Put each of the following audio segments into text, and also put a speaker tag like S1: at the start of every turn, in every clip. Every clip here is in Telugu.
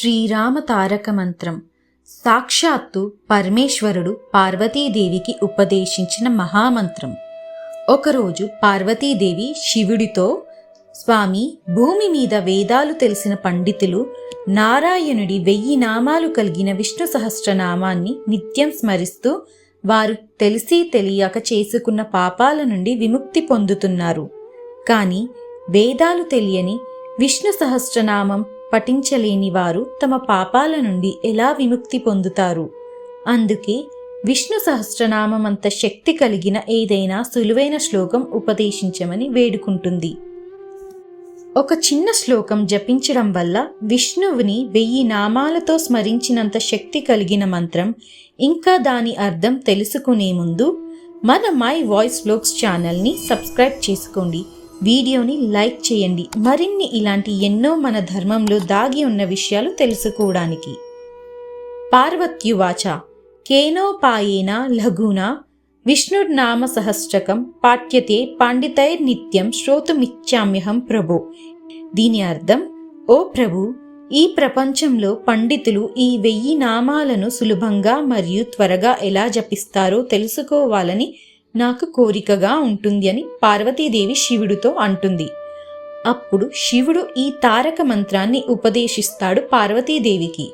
S1: శ్రీరామ తారక మంత్రం. సాక్షాత్తు పరమేశ్వరుడు పార్వతీదేవికి ఉపదేశించిన మహామంత్రం. ఒకరోజు పార్వతీదేవి శివుడితో స్వామి భూమి మీద వేదాలు తెలిసిన పండితులు నారాయణుడి వెయ్యి నామాలు కలిగిన విష్ణు సహస్రనామాన్ని నిత్యం స్మరిస్తూ వారు తెలిసి తెలియక చేసుకున్న పాపాల నుండి విముక్తి పొందుతున్నారు. కానీ వేదాలు తెలియని విష్ణు సహస్రనామం పఠించలేని వారు తమ పాపాల నుండి ఎలా విముక్తి పొందుతారు? అందుకే విష్ణు సహస్రనామమంత శక్తి కలిగిన ఏదైనా సులువైన శ్లోకం ఉపదేశించమని వేడుకుంటుంది. ఒక చిన్న శ్లోకం జపించడం వల్ల విష్ణువుని వెయ్యి నామాలతో స్మరించినంత శక్తి కలిగిన మంత్రం ఇంకా దాని అర్థం తెలుసుకునే ముందు మన మై వాయిస్ వ్లాగ్స్ ఛానల్ని సబ్స్క్రైబ్ చేసుకోండి. వీడియోని లైక్ చేయండి. మరిన్ని ఇలాంటి ఎన్నో మన ధర్మంలో దాగి ఉన్న విషయాలు తెలుసుకోవడానికి. పార్వత్యువాచ. కేనోపాయేన లఘునా. విష్ణుర్నామ సహస్రకం పాఠ్యతే పాండితైర్నిత్యం శ్రోతుమిచ్చామ్యహం ప్రభు. దీని అర్థం ఓ ప్రభు ఈ ప్రపంచంలో పండితులు ఈ వెయ్యి నామాలను సులభంగా మరియు త్వరగా ఎలా జపిస్తారో తెలుసుకోవాలని నాకు కోరికగా ఉంటుంది అని పార్వతీదేవి శివుడితో అంటుంది. అప్పుడు శివుడు ఈ తారక మంత్రాన్ని ఉపదేశిస్తాడు పార్వతీదేవికి.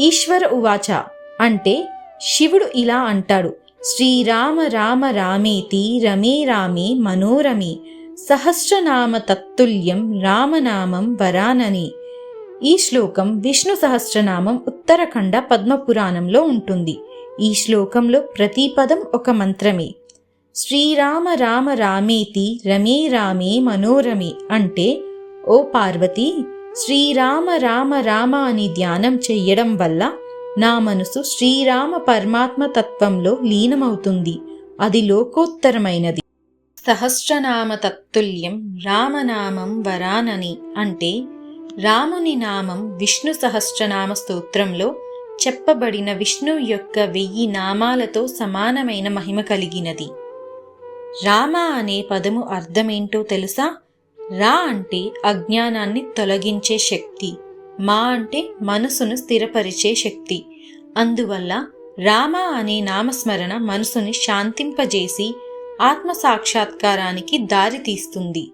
S1: ఈశ్వర ఉవాచ అంటే శివుడు ఇలా అంటాడు. శ్రీరామ రామ రామేతి రమే రామే మనోరమే సహస్రనామ తత్తుల్యం రామనామం వరానని. ఈ శ్లోకం విష్ణు సహస్రనామం ఉత్తరఖండ పద్మపురాణంలో ఉంటుంది. ఈ శ్లోకంలో ప్రతి పదం ఒక మంత్రమే. శ్రీరామ రామ రామేతి రమే రామే మనోరమే అంటే ఓ పార్వతి శ్రీరామ రామ రామ అని ధ్యానం చెయ్యడం వల్ల నా మనసు శ్రీరామ పరమాత్మ తత్వంలో లీనమవుతుంది. అది లోకోత్తరమైనది. సహస్రనామ తత్తుల్యం రామనామం వరానని అంటే రాముని నామం విష్ణు సహస్రనామ స్తోత్రంలో చెప్పబడిన విష్ణువు యొక్క వెయ్యి నామాలతో సమానమైన మహిమ కలిగినది. రామ అనే పదము అర్థమేంటో తెలుసా? రా అంటే అజ్ఞానాన్ని తొలగించే శక్తి. మా అంటే మనసును స్థిరపరిచే శక్తి. అందువల్ల రామ అనే నామస్మరణ మనసుని శాంతింపజేసి ఆత్మ సాక్షాత్కారానికి దారి తీస్తుంది